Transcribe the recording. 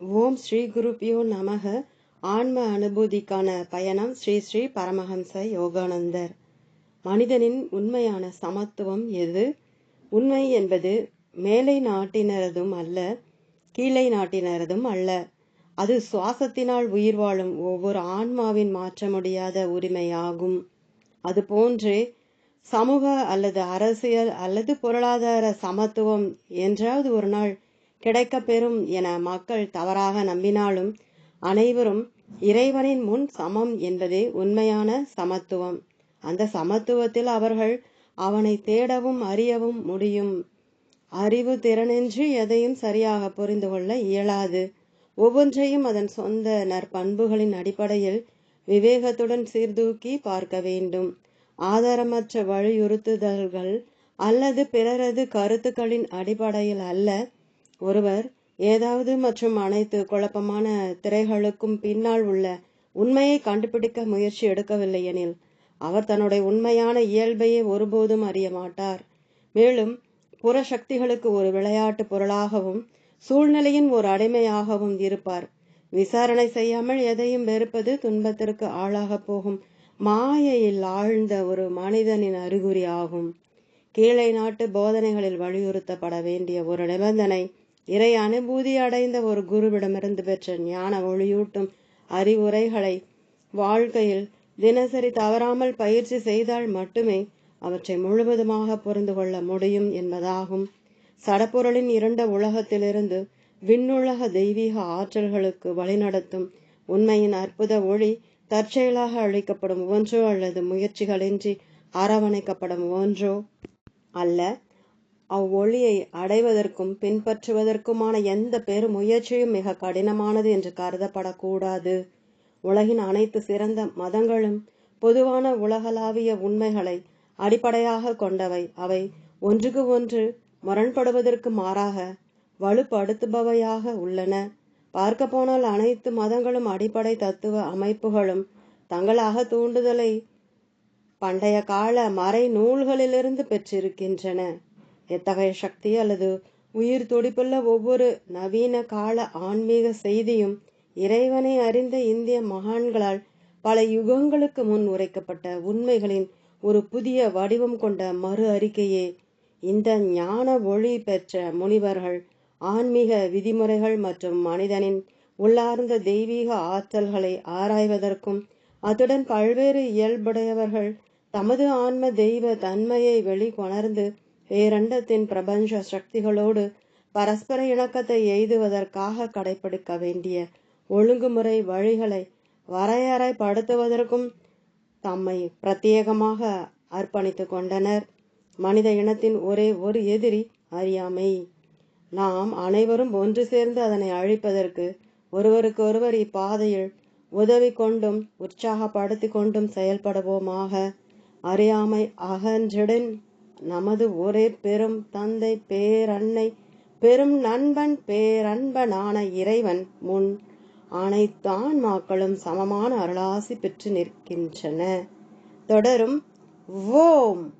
ஓம் ஸ்ரீ குருப்பியோ நமக. ஆன்ம அனுபூதிக்கான பயணம் ஸ்ரீ ஸ்ரீ பரமஹம்ச யோகானந்தர். மனிதனின் உண்மையான சமத்துவம் எது? உண்மை என்பது மேலை நாட்டினரதும் அல்ல கீழே நாட்டினரதும் அல்ல. அது சுவாசத்தினால் உயிர் வாழும் ஒவ்வொரு ஆன்மாவின் மாற்ற முடியாத உரிமையாகும் அதுபோன்றே சமூக அல்லது அரசியல் அல்லது பொருளாதார சமத்துவம் என்றாவது ஒரு நாள் கிடைக்கப்பெறும் என மக்கள் தவறாக நம்பினாலும் அனைவரும் இறைவனின் முன் சமம் என்பதே உண்மையான சமத்துவம். அந்த சமத்துவத்தில் அவர்கள் அவனை தேடவும் அறியவும் முடியும். அறிவு திறனின்றி எதையும் சரியாக புரிந்து கொள்ள இயலாது. ஒவ்வொன்றையும் அதன் சொந்த நற்பண்புகளின் அடிப்படையில் விவேகத்துடன் சீர்தூக்கி பார்க்க வேண்டும். ஆதாரமற்ற வலியுறுத்துதல்கள் அல்லது பிறரது கருத்துக்களின் அடிப்படையில் அல்ல ஒருவர் ஏதாவது மற்றும் அனைத்து குழப்பமான திரைகளுக்கும் பின்னால் உள்ள உண்மையை கண்டுபிடிக்க முயற்சி எடுக்கவில்லை எனில் அவர் தன்னுடைய உண்மையான இயல்பையே ஒருபோதும் அறிய மாட்டார். மேலும் புற சக்திகளுக்கு ஒரு விளையாட்டு பொருளாகவும் சூழ்நிலையின் ஒரு அடிமையாகவும் இருப்பார். விசாரணை செய்யாமல் எதையும் வெறுப்பது துன்பத்திற்கு ஆளாக போகும் மாயையில் ஆழ்ந்த ஒரு மனிதனின் அறிகுறி ஆகும் கீழே நாட்டு போதனைகளில் வலியுறுத்தப்பட வேண்டிய ஒரு நிபந்தனை இறை அனுபூதி அடைந்த ஒரு குருவிடமிருந்து பெற்ற ஞான ஒளியூட்டும் அறிவுரைகளை வாழ்க்கையில் தினசரி தவறாமல் பயிற்சி செய்தால் மட்டுமே அவற்றை முழுவதுமாக புரிந்து கொள்ள முடியும் என்பதாகும். சடப்பொருளின் இரண்ட உலகத்திலிருந்து விண்ணுலக தெய்வீக ஆற்றல்களுக்கு வழிநடத்தும் உண்மையின் அற்புத ஒளி தற்செயலாக அளிக்கப்படும் ஒன்றோ அல்லது முயற்சிகளின்றி அரவணைக்கப்படும் ஒன்றோ அல்ல. அவ்வொளியை அடைவதற்கும் பின்பற்றுவதற்குமான எந்த பெருமுயற்சியும் மிக கடினமானது என்று கருதப்படக்கூடாது. உலகின் அனைத்து சிறந்த மதங்களும் பொதுவான உலகளாவிய உண்மைகளை அடிப்படையாக கொண்டவை. அவை ஒன்றுக்கு ஒன்று முரண்படுவதற்கு மாறாக வலுப்படுத்துபவையாக உள்ளன. பார்க்க போனால் அனைத்து மதங்களும் அடிப்படை தத்துவ அமைப்புகளும் தங்களாக தூண்டுதலை பண்டைய கால மறை நூல்களிலிருந்து பெற்றிருக்கின்றன. எத்தகைய சக்தி அல்லது உயிர் துடிப்புள்ள ஒவ்வொரு நவீன கால ஆன்மீக செய்தியும் இறைவனை அறிந்த இந்திய மகான்களால் பல யுகங்களுக்கு முன் உரைக்கப்பட்ட உண்மைகளின் ஒரு புதிய வடிவம் கொண்ட மறு அறிக்கையே இந்த ஞான ஒளி பெற்ற முனிவர்கள் ஆன்மீக விதிமுறைகள் மற்றும் மனிதனின் உள்ளார்ந்த தெய்வீக ஆற்றல்களை ஆராய்வதற்கும் அத்துடன் பல்வேறு இயல்புடையவர்கள் தமது ஆன்ம தெய்வ தன்மையை வெளிக்கொணர்ந்து பேரண்டத்தின் பிரபஞ்ச சக்திகளோடு பரஸ்பர இணக்கத்தை எய்துவதற்காக கடைபிடிக்க வேண்டிய ஒழுங்குமுறை வழிகளை வரையறைப்படுத்துவதற்கும் தம்மை பிரத்யேகமாக அர்ப்பணித்து கொண்டனர். மனித இனத்தின் ஒரே ஒரு எதிரி அறியாமை. நாம் அனைவரும் ஒன்று சேர்ந்து அதனை அழிப்பதற்கு ஒருவருக்கு ஒருவர் இப்பாதையில் உதவி கொண்டும் உற்சாகப்படுத்தி கொண்டும் செயல்படுவோமாக. அறியாமை அகன்றிடன் நமது ஒரே பெரும் தந்தை பேரன்னை பெரும் நண்பன் பேரன்பனான இறைவன் முன் அனைத்து ஆன்மாக்களும் சமமான அருளாசி பெற்று நிற்கின்றன. தொடரும். ஓம்.